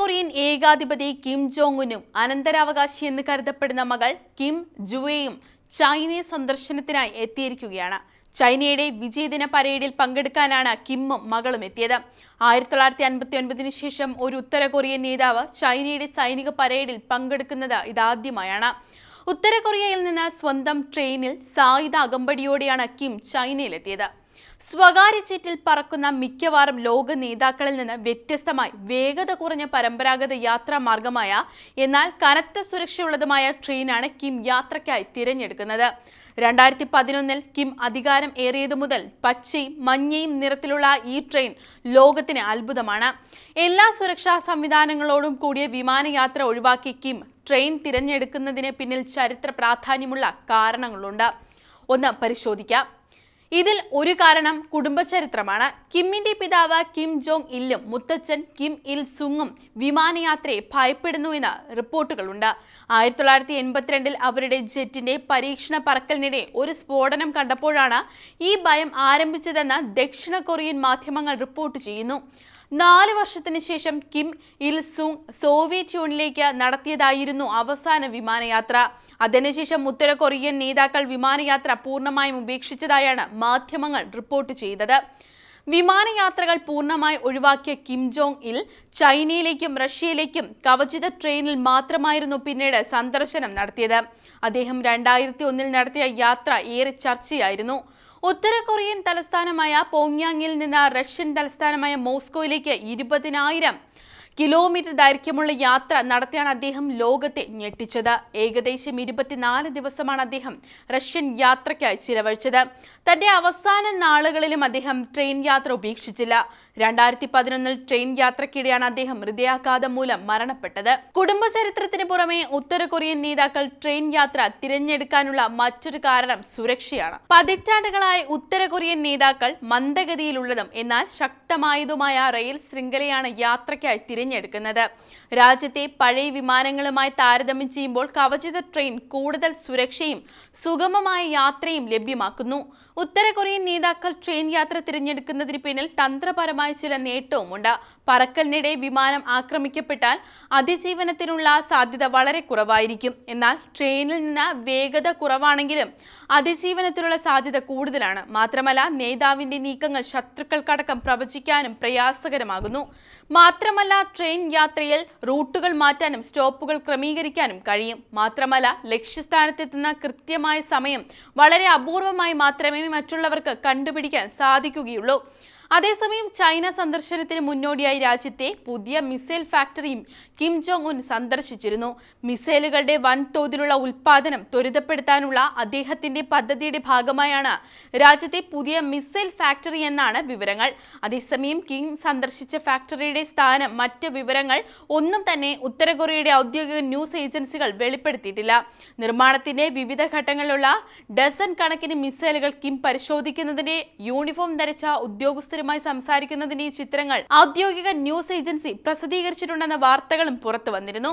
Korean ഏകാധിപതി Kim Jong ഉനും അനന്തരാവകാശി എന്ന് കരുതപ്പെടുന്ന മകൾ കിം ജുവേയും ചൈനീസ് സന്ദർശനത്തിനായി എത്തിയിരിക്കുകയാണ്. ചൈനയുടെ വിജയദിന പരേഡിൽ പങ്കെടുക്കാനാണ് കിമ്മും മകളും എത്തിയത്. ആയിരത്തി തൊള്ളായിരത്തി അൻപത്തി ഒൻപതിനു ശേഷം ഒരു ഉത്തര കൊറിയൻ നേതാവ് ചൈനയുടെ സൈനിക പരേഡിൽ പങ്കെടുക്കുന്നത് ഇതാദ്യമായാണ്. ഉത്തര കൊറിയയിൽ നിന്ന് സ്വന്തം ട്രെയിനിൽ സായുധ അകമ്പടിയോടെയാണ് കിം ചൈനയിലെത്തിയത്. സ്വകാര്യ ജെറ്റിൽ പറക്കുന്ന മിക്കവാറും ലോക നേതാക്കളിൽ നിന്ന് വ്യത്യസ്തമായി വേഗത കുറഞ്ഞ പരമ്പരാഗത യാത്രാ മാർഗമായ എന്നാൽ കനത്ത സുരക്ഷയുള്ളതുമായ ട്രെയിനാണ് കിം യാത്രയ്ക്കായി തിരഞ്ഞെടുക്കുന്നത്. രണ്ടായിരത്തി പതിനൊന്നിൽ കിം അധികാരം ഏറിയതു മുതൽ പച്ചയും മഞ്ഞയും നിറത്തിലുള്ള ഈ ട്രെയിൻ ലോകത്തിന് അത്ഭുതമാണ്. എല്ലാ സുരക്ഷാ സംവിധാനങ്ങളോടും കൂടിയ വിമാനയാത്ര ഒഴിവാക്കി കിം ട്രെയിൻ തിരഞ്ഞെടുക്കുന്നതിന് പിന്നിൽ ചരിത്ര പ്രാധാന്യമുള്ള കാരണങ്ങളുണ്ട്. ഒന്ന് പരിശോധിക്കാം. ഇതിൽ ഒരു കാരണം കുടുംബചരിത്രമാണ്. കിമ്മിന്റെ പിതാവ് കിം ജോങ് ഇല്ലും മുത്തച്ഛൻ കിം ഇൽ സുങ്ങും വിമാനയാത്രയെ ഭയപ്പെടുന്നുവെന്ന് റിപ്പോർട്ടുകളുണ്ട്. ആയിരത്തി തൊള്ളായിരത്തി എൺപത്തിരണ്ടിൽ അവരുടെ ജെറ്റിന്റെ പരീക്ഷണ പറക്കലിനിടെ ഒരു സ്ഫോടനം കണ്ടപ്പോഴാണ് ഈ ഭയം ആരംഭിച്ചതെന്ന് ദക്ഷിണ കൊറിയൻ മാധ്യമങ്ങൾ റിപ്പോർട്ട് ചെയ്യുന്നു. നാല് വർഷത്തിന് ശേഷം കിം ഇൽ സുങ് സോവിയറ്റ് യൂണിയനിലേക്ക് നടത്തിയതായിരുന്നു അവസാന വിമാനയാത്ര. അതിനുശേഷം ഉത്തര കൊറിയൻ നേതാക്കൾ വിമാനയാത്ര പൂർണമായും ഉപേക്ഷിച്ചതായാണ് മാധ്യമങ്ങൾ റിപ്പോർട്ട് ചെയ്തത്. വിമാനയാത്രകൾ പൂർണമായി ഒഴിവാക്കിയ കിം ജോങ് ഇൽ ചൈനയിലേക്കും റഷ്യയിലേക്കും കവചിത ട്രെയിനിൽ മാത്രമായിരുന്നു പിന്നീട് സന്ദർശനം നടത്തിയത്. അദ്ദേഹം രണ്ടായിരത്തി ഒന്നിൽ നടത്തിയ യാത്ര ഏറെ ചർച്ചയായിരുന്നു. ഉത്തര കൊറിയൻ തലസ്ഥാനമായ പോങ്യാങ്ങിൽ നിന്ന് റഷ്യൻ തലസ്ഥാനമായ മോസ്കോയിലേക്ക് ഇരുപതിനായിരം കിലോമീറ്റർ ദൈർഘ്യമുള്ള യാത്ര നടത്തിയാണ് അദ്ദേഹം ലോകത്തെ ഞെട്ടിച്ചത്. ഏകദേശം ഇരുപത്തിനാല് ദിവസമാണ് അദ്ദേഹം റഷ്യൻ യാത്രയ്ക്കായി ചിലവഴിച്ചത്. തന്റെ അവസാന നാളുകളിലും അദ്ദേഹം ട്രെയിൻ യാത്ര ഉപേക്ഷിച്ചില്ല. രണ്ടായിരത്തി പതിനൊന്നിൽ ട്രെയിൻ യാത്രക്കിടെയാണ് അദ്ദേഹം ഹൃദയാഘാതം മൂലം മരണപ്പെട്ടത്. കുടുംബചരിത്രത്തിന് പുറമെ ഉത്തര കൊറിയൻ നേതാക്കൾ ട്രെയിൻ യാത്ര തിരഞ്ഞെടുക്കാനുള്ള മറ്റൊരു കാരണം സുരക്ഷയാണ്. പതിറ്റാണ്ടുകളായി ഉത്തര കൊറിയൻ നേതാക്കൾ മന്ദഗതിയിലുള്ളതും എന്നാൽ ശക്തമായതുമായ റെയിൽ ശൃംഖലയാണ് യാത്രയ്ക്കായി തിരഞ്ഞെടുക്കുന്നത് രാജ്യത്തെ പഴയ വിമാനങ്ങളുമായി താരതമ്യം ചെയ്യുമ്പോൾ കവചിത ട്രെയിൻ കൂടുതൽ സുരക്ഷയും സുഗമമായ യാത്രയും ലഭ്യമാക്കുന്നു. ഉത്തര കൊറിയൻ നേതാക്കൾ ട്രെയിൻ യാത്ര തിരഞ്ഞെടുക്കുന്നതിന് പിന്നിൽ തന്ത്രപരമായ ചില നേട്ടവുമുണ്ട്. പറക്കലിനിടെ വിമാനം ആക്രമിക്കപ്പെട്ടാൽ അതിജീവനത്തിനുള്ള സാധ്യത വളരെ കുറവായിരിക്കും. എന്നാൽ ട്രെയിനിൽ നിന്ന് വേഗത കുറവാണെങ്കിലും അതിജീവനത്തിനുള്ള സാധ്യത കൂടുതലാണ്. മാത്രമല്ല നേതാവിന്റെ നീക്കങ്ങൾ ശത്രുക്കൾക്കടക്കം പ്രവചിക്കാനും പ്രയാസകരമാകുന്നു. മാത്രമല്ല ട്രെയിൻ യാത്രയിൽ റൂട്ടുകൾ മാറ്റാനും സ്റ്റോപ്പുകൾ ക്രമീകരിക്കാനും കഴിയും. മാത്രമല്ല ലക്ഷ്യസ്ഥാനത്തെത്തുന്ന കൃത്യമായ സമയം വളരെ അപൂർവമായി മാത്രമേ മറ്റുള്ളവർക്ക് കണ്ടുപിടിക്കാൻ സാധിക്കുകയുള്ളൂ. അതേസമയം ചൈന സന്ദർശനത്തിന് മുന്നോടിയായി രാജ്യത്തെ പുതിയ മിസൈൽ ഫാക്ടറിയും കിം ജോങ് ഉൻ സന്ദർശിച്ചിരുന്നു. മിസൈലുകളുടെ വൻതോതിലുള്ള ഉൽപാദനം ത്വരിതപ്പെടുത്താനുള്ള അദ്ദേഹത്തിന്റെ പദ്ധതിയുടെ ഭാഗമായാണ് രാജ്യത്തെ പുതിയ മിസൈൽ ഫാക്ടറി എന്നാണ് വിവരങ്ങൾ. അതേസമയം കിം സന്ദർശിച്ച ഫാക്ടറിയുടെ സ്ഥാനം മറ്റ് വിവരങ്ങൾ ഒന്നും തന്നെ ഉത്തര കൊറിയയുടെ ഔദ്യോഗിക ന്യൂസ് ഏജൻസികൾ വെളിപ്പെടുത്തിയിട്ടില്ല. നിർമ്മാണത്തിന്റെ വിവിധ ഘട്ടങ്ങളിലുള്ള ഡസൻ കണക്കിന് മിസൈലുകൾ കിം പരിശോധിക്കുന്നതിന്റെ യൂണിഫോം ധരിച്ച ഉദ്യോഗസ്ഥരുമായി സംസാരിക്കുന്നതിന്റെ ചിത്രങ്ങൾ ഔദ്യോഗിക ന്യൂസ് ഏജൻസി പ്രസിദ്ധീകരിച്ചിട്ടുണ്ടെന്ന വാർത്തകളും പുറത്തു വന്നിരുന്നു.